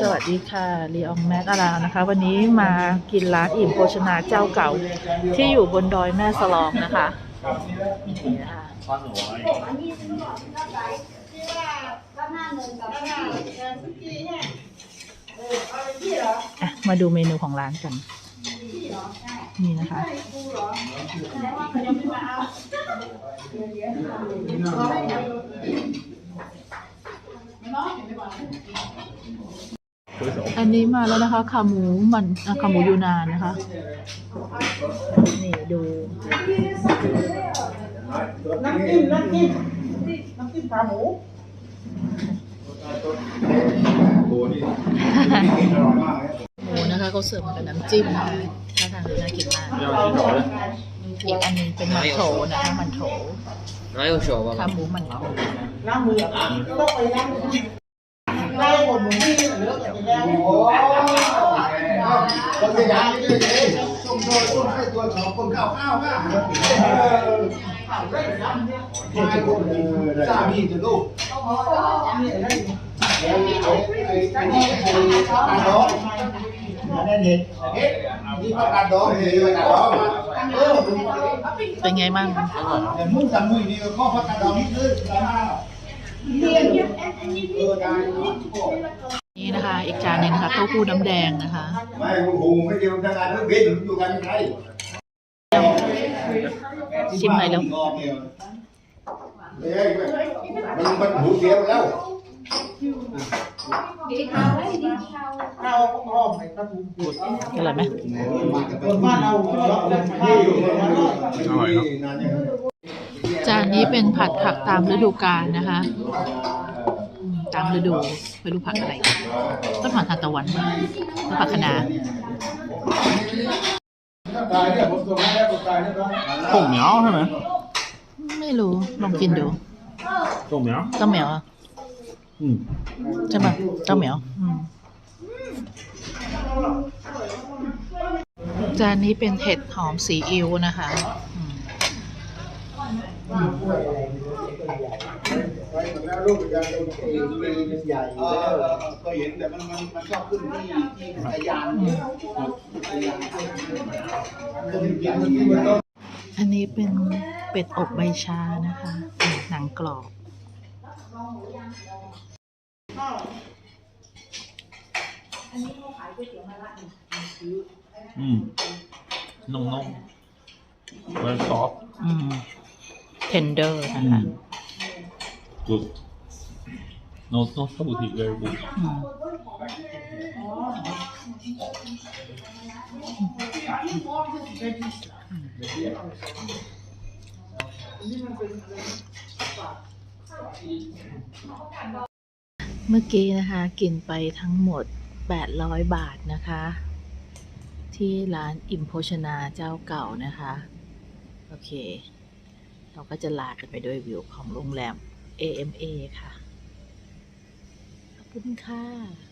สวัสดีค่ะลีอองแมทอารานะคะ วันนี้มากินร้านอิ่มโภชนาเจ้าเก่า ที่อยู่บนดอยแม่สลองนะคะมาดูเมนูของร้านกัน นี่นะคะ ข อันนี้มาแล้วนะคะขาหมูมันขาหมูยูนานนะคะ นี่ดูน้ำจิ้มน้ำจิ้มน้ำจิ้มขาหมูหมูนะคะเขาเสิร์ฟมากับน้ำจิ้มนะคะท่าทางดูน่ากินมากอีกอันหนึงเป็นมันโถนะคะมันโถ ร้อโฉขาหมูมันโถ ล้างมือต้องไปล้างมือ ที่เหลือกันแล้วโอ้เราจะย้ายไปเรื่อยๆส่งโดยส่งให้ตัวสองคนเข้าข้าวข้าวมาคนสามีจะลูกไอ้ไอ้ไอ้นี่ไอ้การดองนั่นเห็นเอ๊ะนี่ก็การดองเห็นการดองเออเป็นไงมั่งแต่มุ่งสามีนี่ก็พักการดองนิดนึงแล้วมาเรียนเออได้ นี่นะคะอีกจานหนึงนะคะเต้าหู้น้ำแดงนะคะไม่โอ้โหไม่เดียวกันการเรื่องเบนอยู่กันยังไงชิมหน่อยแล้วเอ้ยมันมันหูเสียไปแล้วเอาอ้อมไปครับผมอร่อยไหมคนบ้านเราเราไม่อยู่แล้วก็จานนี้เป็นผัดผักตามฤดูกาลนะคะอืม ตามฤดูไม่รู้ผักอะไรต้นหอมทานตะวันต้นผักคะน้าต้มเหมียวใช่ไหมไม่รู้ลองกินดูต้มเหมียวต้มเหมี่ะใช่ไหมต้มหยวอมจานนี้เป็นเห็ดหอมสีอิวนะคะ เห็นแล้วลูกอาจารย์ตังเป็นใหญ่เออเคยเห็นแต่มันมันมันชอบขึ้นที่ที่ขยานขยานอันนี้เป็นเป็ดอบใบชานะคะ หนังกรอบอืมนุ่มๆเป็นซอฟอืมเทนเดอร์นะคะ Good. No, no salty. Very good. เมื่อกี้นะคะ กินไปทั้งหมด 800 บาทนะคะ ที่ร้านอิมโภชนาเจ้าเก่านะคะ โอเค เราก็จะลากันไปด้วยวิวของโรงแรม AMA ค่ะ ขอบคุณค่ะ